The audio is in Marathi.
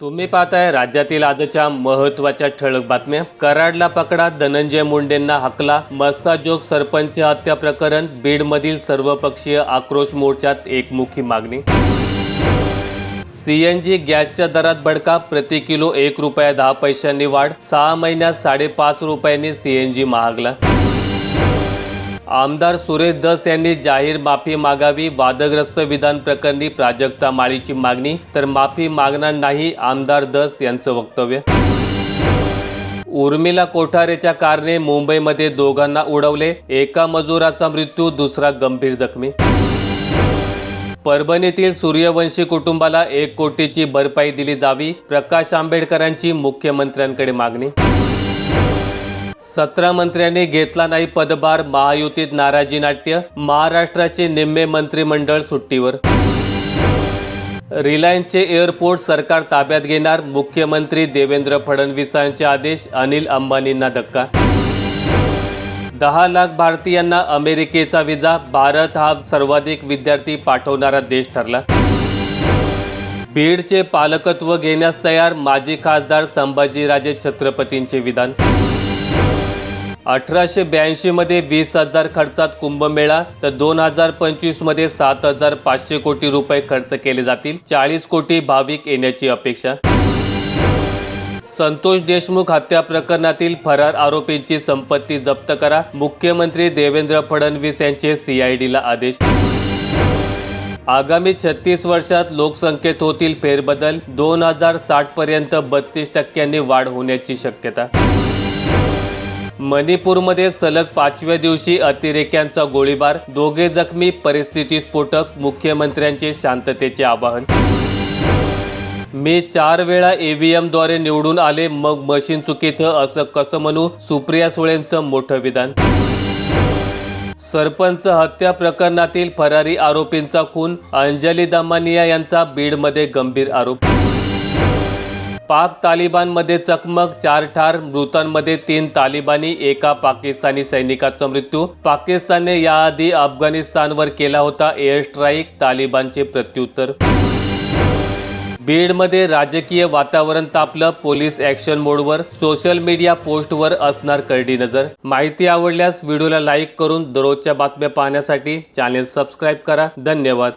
तुम्ही पाहताय राज्यातील आजच्या महत्त्वाच्या ठळक बातम्या. कराडला पकडा धनंजय मुंडेंना हकला मस्ताजोग सरपंच हत्या प्रकरण बीडमधील सर्वपक्षीय आक्रोश मोर्चात एकमुखी मागणी. सीएनजी गॅसच्या दरात भडका प्रति किलो एक रुपया दहा पैशांनी वाढ सहा महिन्यात साडेपाच रुपयांनी सीएनजी महागला. आमदार सुरेश दस यांनी जाहीर माफी मागावी वादग्रस्त विधान प्रकरणी प्राजक्ता माळीची मागणी तर माफी मागणार नाही आमदार दस यांचं वक्तव्य. उर्मिला कोठारेच्या कारने मुंबईमध्ये दोघांना उडवले एका मजुराचा मृत्यू दुसरा गंभीर जखमी. परभणीतील सूर्यवंशी कुटुंबाला एक कोटीची भरपाई दिली जावी प्रकाश आंबेडकरांची मुख्यमंत्र्यांकडे मागणी. सतरा मंत्र्यांनी घेतला नाही पदभार महायुतीत नाराजी नाट्य महाराष्ट्राचे निम्मे मंत्रिमंडळ सुट्टीवर. रिलायन्सचे एअरपोर्ट सरकार ताब्यात घेणार मुख्यमंत्री देवेंद्र फडणवीसांचे आदेश अनिल अंबानींना धक्का. दहा लाख भारतीयांना अमेरिकेचा विजा भारत हा सर्वाधिक विद्यार्थी पाठवणारा देश ठरला. बीडचे पालकत्व घेण्यास तयार माजी खासदार संभाजीराजे छत्रपतींचे विधान. अठराशे ब्याऐंशी मध्ये वीस हजार खर्चात कुंभमेळा तर दोन हजार पंचवीसमध्ये सात हजार पाचशे कोटी रुपये खर्च केले जातील. चाळीस कोटी भाविक येण्याची अपेक्षा. संतोष देशमुख हत्या प्रकरणातील फरार आरोपींची संपत्ती जप्त करा मुख्यमंत्री देवेंद्र फडणवीस यांचे सीआयडीला आदेश. आगामी छत्तीस वर्षात लोकसंख्येत होतील फेरबदल दोन हजार साठ पर्यंत बत्तीस टक्क्यांनी वाढ होण्याची शक्यता. मणिपूरमध्ये सलग पाचव्या दिवशी अतिरेक्यांचा गोळीबार. दोघे जखमी परिस्थिती स्फोटक मुख्यमंत्र्यांचे शांततेचे आवाहन. मी चार वेळा ईव्हीएमद्वारे निवडून आले मग मशीन चुकीचं असं कसं म्हणू? सुप्रिया सुळेंचं मोठं विधान. सरपंच हत्या प्रकरणातील फरारी आरोपींचा खून अंजली दमानिया यांचा बीडमध्ये गंभीर आरोप. पाक तालिबानमध्ये चकमक चार ठार मृतांमध्ये तीन तालिबानी एका पाकिस्तानी सैनिकाचा मृत्यू. पाकिस्तानने याआधी अफगाणिस्तानवर केला होता एअर स्ट्राईक तालिबानचे प्रत्युत्तर. बीडमध्ये राजकीय वातावरण तापलं पोलीस ॲक्शन मोडवर सोशल मीडिया पोस्टवर असणार करडी नजर. माहिती आवडल्यास व्हिडिओला लाईक करून दररोजच्या बातम्या पाहण्यासाठी चॅनेल सबस्क्राईब करा. धन्यवाद.